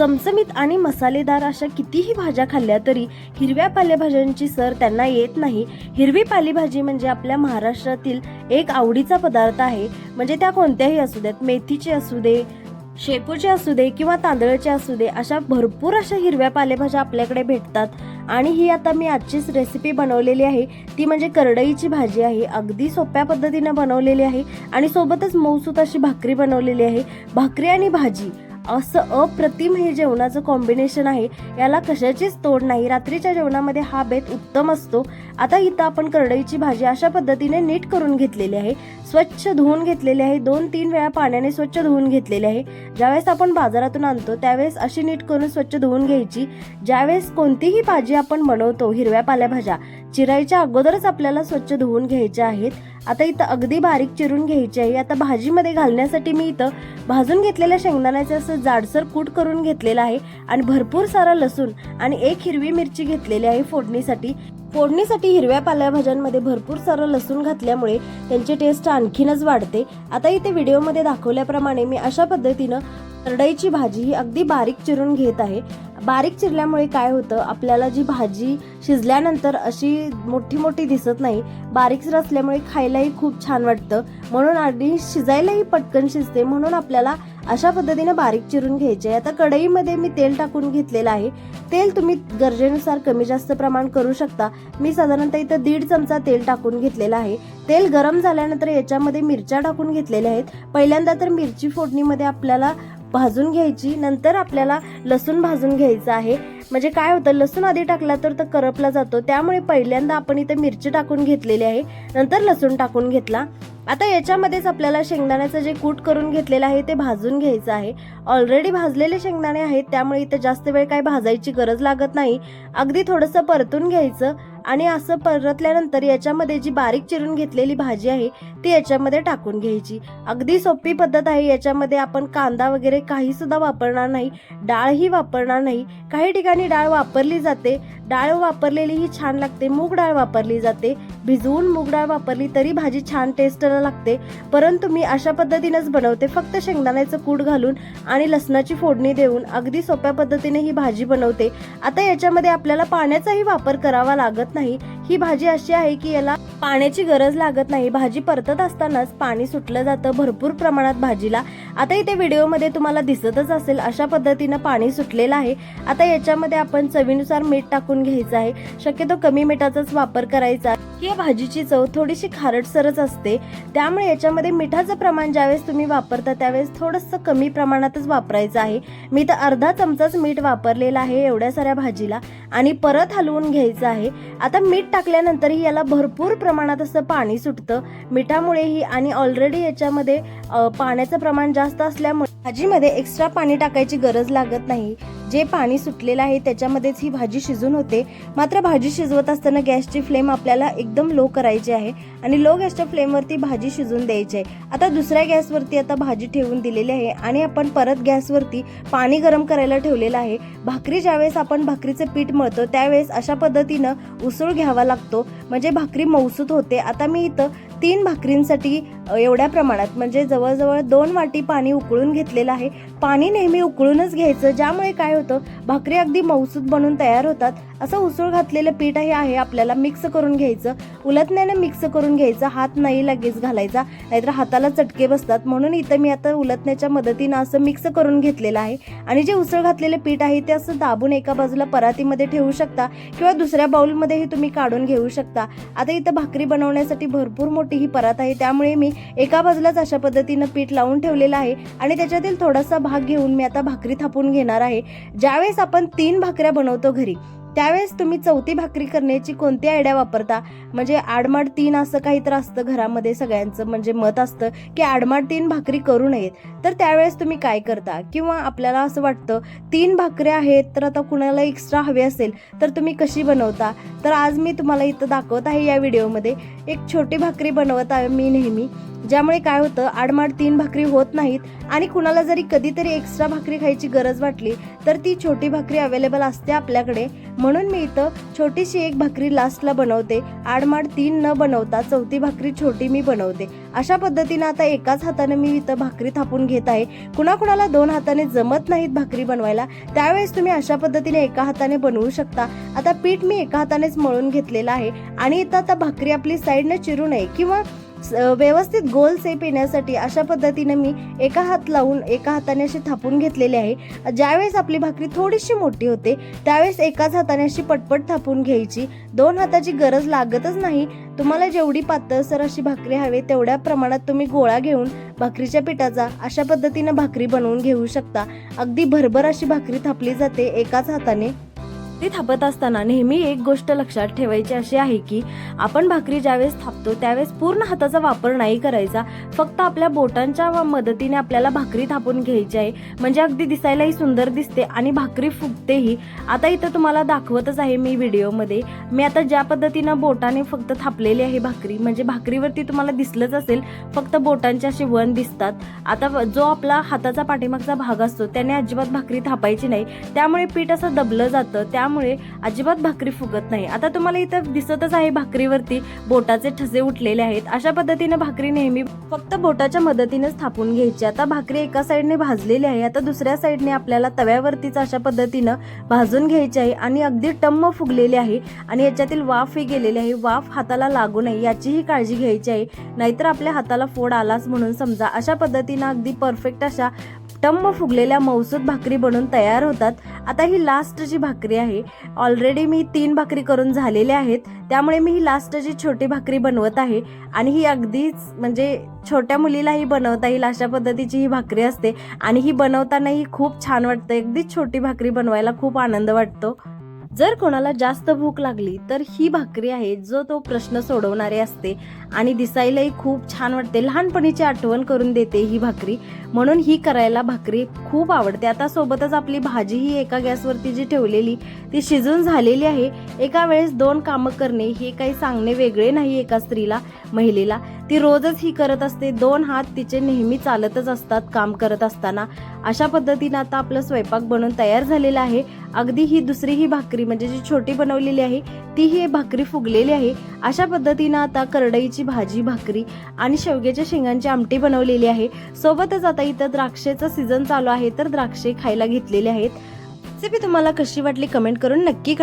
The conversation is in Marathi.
चमचमीत आणि मसालेदार अशा कितीही भाज्या खाल्ल्या तरी हिरव्या पालेभाज्यांची सर त्यांना येत नाही. हिरवी पालेभाजी म्हणजे आपल्या महाराष्ट्रातील एक आवडीचा पदार्थ आहे. म्हणजे त्या कोणत्याही असू देत मेथीचे असू दे शेपूचे असू दे किंवा तांदळाचे असू दे अशा भरपूर अशा हिरव्या पालेभाज्या आपल्याकडे भेटतात. आणि ही आता मी आजचीच रेसिपी बनवलेली आहे. ती म्हणजे करडईची भाजी आहे. अगदी सोप्या पद्धतीनं बनवलेली आहे. आणि सोबतच मऊसूत अशी भाकरी बनवलेली आहे. भाकरी आणि भाजी असं अप्रतिम हे जेवणाचं कॉम्बिनेशन आहे. याला कशाचीच तोड नाही. रात्रीच्या जेवणामध्ये हा बेत उत्तम असतो. आता इथं आपण करडईची भाजी अशा पद्धतीने नीट करून घेतलेली आहे. स्वच्छ धुवून घेतलेली आहे. दोन तीन वेळा पाण्याने स्वच्छ धुवून घेतलेली आहे. ज्यावेळेस आपण बाजारातून आणतो त्यावेळेस अशी नीट करून स्वच्छ धुवून घ्यायची. ज्यावेळेस कोणतीही भाजी आपण बनवतो हिरव्या पालेभाज्या चिरायच्या अगोदरच आपल्याला स्वच्छ धुवून घ्यायचे आहेत. आता इथं अगदी बारीक चिरून घ्यायची आहे. आता भाजीमध्ये घालण्यासाठी मी इथं भाजून घेतलेल्या शेंगदाण्याचे असं जाडसर कूट करून घेतलेलं आहे आणि भरपूर सारा लसूण आणि एक हिरवी मिरची घेतलेली आहे फोडणीसाठी. फोडणीसाठी हिरव्या पालेभाज्यांमध्ये भरपूर सारं लसूण घातल्यामुळे त्यांची टेस्ट आणखीनच वाढते. आता इथे व्हिडिओमध्ये दाखवल्याप्रमाणे मी अशा पद्धतीनं करडईची भाजी ही अगदी बारीक चिरून घेत आहे. बारीक चिरल्यामुळे काय होतं आपल्याला जी भाजी शिजल्यानंतर अशी मोठी मोठी दिसत नाही बारीक असल्यामुळे खायलाही खूप छान वाटतं. म्हणून आणि शिजायलाही पटकन शिजते म्हणून आपल्याला अशा पद्धतीने बारीक चिरून घ्यायचे आहे. आता कढईमध्ये मी तेल टाकून घेतलेलं आहे. तेल तुम्ही गरजेनुसार कमी जास्त प्रमाण करू शकता. मी साधारणतः इथं दीड चमचा तेल टाकून घेतलेलं आहे. तेल गरम झाल्यानंतर याच्यामध्ये मिरच्या टाकून घेतलेल्या आहेत. पहिल्यांदा तर मिरची फोडणीमध्ये आपल्याला भाजून घ्यायची नंतर आपल्याला लसूण भाजून घ्यायचं आहे. म्हणजे काय होतं लसूण आधी टाकला तर तो करपला जातो. त्यामुळे पहिल्यांदा आपण इथं मिरची टाकून घेतलेली आहे. नंतर लसूण टाकून घेतला. आता याच्यामध्येच आपल्याला शेंगदाण्याचं जे कूट करून घेतलेलं आहे ते भाजून घ्यायचं आहे. ऑलरेडी भाजलेले शेंगदाणे आहेत त्यामुळे इथं जास्त वेळ काय भाजायची गरज लागत नाही. अगदी थोडंसं परतून घ्यायचं. आणि असं परतल्यानंतर याच्यामध्ये जी बारीक चिरून घेतलेली भाजी आहे ती याच्यामध्ये टाकून घ्यायची. अगदी सोपी पद्धत आहे. याच्यामध्ये आपण कांदा वगैरे काही सुद्धा वापरणार नाही. डाळही वापरणार नाही. काही ठिकाणी डाळ वापरली जाते. डाळ वापरलेली ही छान लागते. मूग डाळ वापरली जाते. भिजवून मूग डाळ वापरली तरी भाजी छान टेस्टला लागते. परंतु मी अशा पद्धतीनेच बनवते. फक्त शेंगदाण्याचं कूट घालून आणि लसणाची फोडणी देऊन अगदी सोप्या पद्धतीने ही भाजी बनवते. आता याच्यामध्ये आपल्याला पाण्याचाही वापर करावा लागत नाही ही भाजी अशी आहे की याला पाण्याची गरज लागत नाही. भाजी परतत असतानाच पाणी सुटलं जातं भरपूर प्रमाणात भाजीला. आता इथे व्हिडिओमध्ये तुम्हाला दिसतच असेल अशा पद्धतीनं पाणी सुटलेलं आहे. आता याच्यामध्ये आपण चवीनुसार मीठ टाकून घ्यायचं आहे. शक्यतो कमी मिठाचाच वापर करायचा. ही भाजीची चव थोडीशी खारटसरच असते. त्यामुळे याच्यामध्ये मिठाचं प्रमाण ज्यावेळेस तुम्ही वापरता त्यावेळेस थोडंसं कमी प्रमाणातच वापरायचं आहे. मी तर अर्धा चमचाच मीठ वापरलेला आहे एवढ्या साऱ्या भाजीला. आणि परत हलवून घ्यायचं आहे. आता मीठ टाकल्यानंतरही याला भरपूर प्रमाणात असं पाणी सुटतं. मिठामुळेही आणि ऑलरेडी याच्यामध्ये पाण्याचं प्रमाण जास्त असल्यामुळे भाजीमध्ये एक्स्ट्रा पाणी टाकायची गरज लागत नाही. जे पाणी सुटलेलं आहे त्याच्यामध्येच ही भाजी शिजून होते. मात्र भाजी शिजवत असताना गॅसची फ्लेम आपल्याला एकदम लो करायची आहे आणि लो गॅसच्या फ्लेमवरती भाजी शिजून द्यायची आहे. आता दुसऱ्या गॅसवरती आता भाजी ठेवून दिलेली आहे आणि आपण परत गॅसवरती पाणी गरम करायला ठेवलेलं आहे. भाकरी ज्यावेळेस आपण भाकरीचं पीठ मळतो त्यावेळेस अशा पद्धतीनं उसळ घ्यावा लागतो. म्हणजे भाकरी मौसूत होते. आता मी इथं तीन भाकरींसाठी एवढ्या प्रमाणात म्हणजे जवळजवळ दोन वाटी पाणी उकळून घेतलेलं आहे. पाणी नेहमी उकळूनच घ्यायचं. ज्यामुळे काय होतं. भाकरी अगदी मौसूद बनून तयार होतात. असं उसळ घातलेलं पीठ हे आहे आपल्याला मिक्स करून घ्यायचं. उलटण्याने मिक्स करून घ्यायचं. हात नाही लगेच घालायचा. नाहीतर हाताला चटके बसतात. म्हणून इथं मी आता उलटण्याच्या मदतीनं असं मिक्स करून घेतलेलं आहे. आणि जे उसळ घातलेले पीठ आहे ते असं दाबून एका बाजूला परातीमध्ये ठेवू शकता किंवा दुसऱ्या बाउलमध्येही तुम्ही काढून घेऊ शकता. आता इथं भाकरी बनवण्यासाठी भरपूर मोठी ही परात आहे. त्यामुळे मी एका बाजूलाच अशा पद्धतीनं पीठ लावून ठेवलेलं आहे. आणि त्याच्यातील थोडासा भाग घेऊन मी आता भाकरी थापून घेणार आहे. ज्यावेळेस आपण तीन भाकऱ्या बनवतो घरी त्यावेळेस तुम्ही चौथी भाकरी करण्याची कोणती आयडिया वापरता? म्हणजे आडमाड तीन असं काही तर असतं घरामध्ये सगळ्यांचं म्हणजे मत असतं की आडमाड तीन भाकरी करू नयेत. तर त्यावेळेस तुम्ही काय करता? किंवा आपल्याला असं वाटतं तीन भाकऱ्या आहेत तर आता कुणाला एक्स्ट्रा हवे असेल तर तुम्ही कशी बनवता? तर आज मी तुम्हाला इथं दाखवत आहे या व्हिडिओमध्ये एक छोटी भाकरी बनवत आहे मी नेहमी ज्यामुळे काय होतं आडमाड तीन भाकरी होत नाहीत आणि कुणाला जरी कधीतरी एक्स्ट्रा भाकरी खायची गरज वाटली तर ती छोटी भाकरी अवेलेबल असते आपल्याकडे. म्हणून मी इथं छोटीशी एक भाकरी लास्टला बनवते. आडमाड तीन न बनवता चौथी भाकरी छोटी मी बनवते. अशा पद्धतीनं आता एकाच हाताने मी इथं भाकरी थापून घेत आहे. कुणाकुणाला दोन हाताने जमत नाहीत भाकरी बनवायला त्यावेळेस तुम्ही अशा पद्धतीने एका हाताने बनवू शकता. आता पीठ मी एका हातानेच मळून घेतलेलं आहे. आणि इथं आता भाकरी आपली साईडने चिरू नये किंवा व्यवस्थित गोल सेप येण्यासाठी अशा पद्धतीने मी एका हात लावून एका हाताने अशी थापून घेतलेली आहे. ज्यावेळेस आपली भाकरी थोडीशी मोठी होते त्यावेळेस एकाच हाताने अशी पटपट थापून घ्यायची. दोन हाताची गरज लागतच नाही. तुम्हाला जेवढी पातळसर अशी भाकरी हवी तेवढ्या प्रमाणात तुम्ही गोळा घेऊन भाकरीच्या पिठाचा अशा पद्धतीनं भाकरी बनवून घेऊ शकता. अगदी भरभर अशी भाकरी थापली जाते एकाच हाताने. ती थापत असताना नेहमी एक गोष्ट लक्षात ठेवायची अशी आहे की आपण भाकरी ज्यावेळेस थापतो त्यावेळेस पूर्ण हाताचा वापर नाही करायचा. फक्त आपल्या बोटांच्या मदतीने आपल्याला भाकरी थापून घ्यायची आहे. म्हणजे अगदी दिसायलाही सुंदर दिसते आणि भाकरी फुगतेही. आता इथं तुम्हाला दाखवतच आहे मी व्हिडिओमध्ये. मी आता ज्या पद्धतीनं बोटाने फक्त थापलेली आहे भाकरी म्हणजे भाकरीवरती तुम्हाला दिसलंच असेल फक्त बोटांचे असे वन दिसतात. आता जो आपला हाताचा पाठीमागचा भाग असतो त्याने अजिबात भाकरी थापायची नाही. त्यामुळे पीठ असं दबलं जातं त्या त्यामुळे अजिबात भाकरी फुगत नाही. आता तुम्हाला इथं दिसतच आहे भाकरीवरती बोटाचे ठसे उठलेले आहेत. अशा पद्धतीने भाकरी नेहमी फक्त बोटाच्या मदतीनेच थापून घ्यायची. आता भाकरी एका साईडने भाजलेली आहे. आता दुसऱ्या साईडने आपल्याला तव्यावरतीच अशा पद्धतीनं भाजून घ्यायची आहे आणि अगदी टम्म फुगलेली आहे आणि याच्यातील वाफ ही गेलेली आहे. वाफ हाताला लागू नये याचीही काळजी घ्यायची आहे. नाहीतर आपल्या हाताला फोड आलाच म्हणून समजा. अशा पद्धतीनं अगदी परफेक्ट अशा टम्म फुगलेल्या मौसूद भाकरी बनून तयार होतात. आता ही लास्टची भाकरी आहे ऑलरेडी मी तीन भाकरी करून झालेल्या आहेत. त्यामुळे मी ही लास्टची छोटी भाकरी बनवत आहे आणि ही अगदीच म्हणजे छोट्या मुलीलाही बनवता येईल अशा पद्धतीची ही भाकरी असते. आणि ही बनवतानाही खूप छान वाटतं. अगदी छोटी भाकरी बनवायला खूप आनंद वाटतो. जर कोणाला जास्त भूक लागली तर ही भाकरी आहे जो तो प्रश्न सोडवणारे असते. आणि दिसायलाही खूप छान वाटते. लहानपणीची आठवण करून देते ही भाकरी. म्हणून ही करायला भाकरी खूप आवडते. आता सोबतच आपली भाजी ही एका गॅसवरती जी ठेवलेली ती शिजून झालेली आहे. एका वेळेस दोन कामं करणे हे काही सांगणे वेगळे नाही एका स्त्रीला महिलेला. ती रोजच ही करत असते. दोन हात तिचे नेहमी चालतच असतात काम करत असताना. अशा पद्धतीनं आता आपलं स्वयंपाक बनवून तयार झालेला आहे. अगदी ही दुसरी ही भाकरी म्हणजे जी छोटी बनवलेली आहे ती ही भाकरी फुगलेली आहे. अशा पद्धतीनं आता करडईची भाजी भाकरी आणि शेवग्याच्या शेंगांची आमटी बनवलेली आहे. सोबतच आता इथं द्राक्षेचा सीझन चालू आहे तर द्राक्षे खायला घेतलेले आहेत. रेसिपी तुम्हाला कशी वाटली कमेंट करून नक्की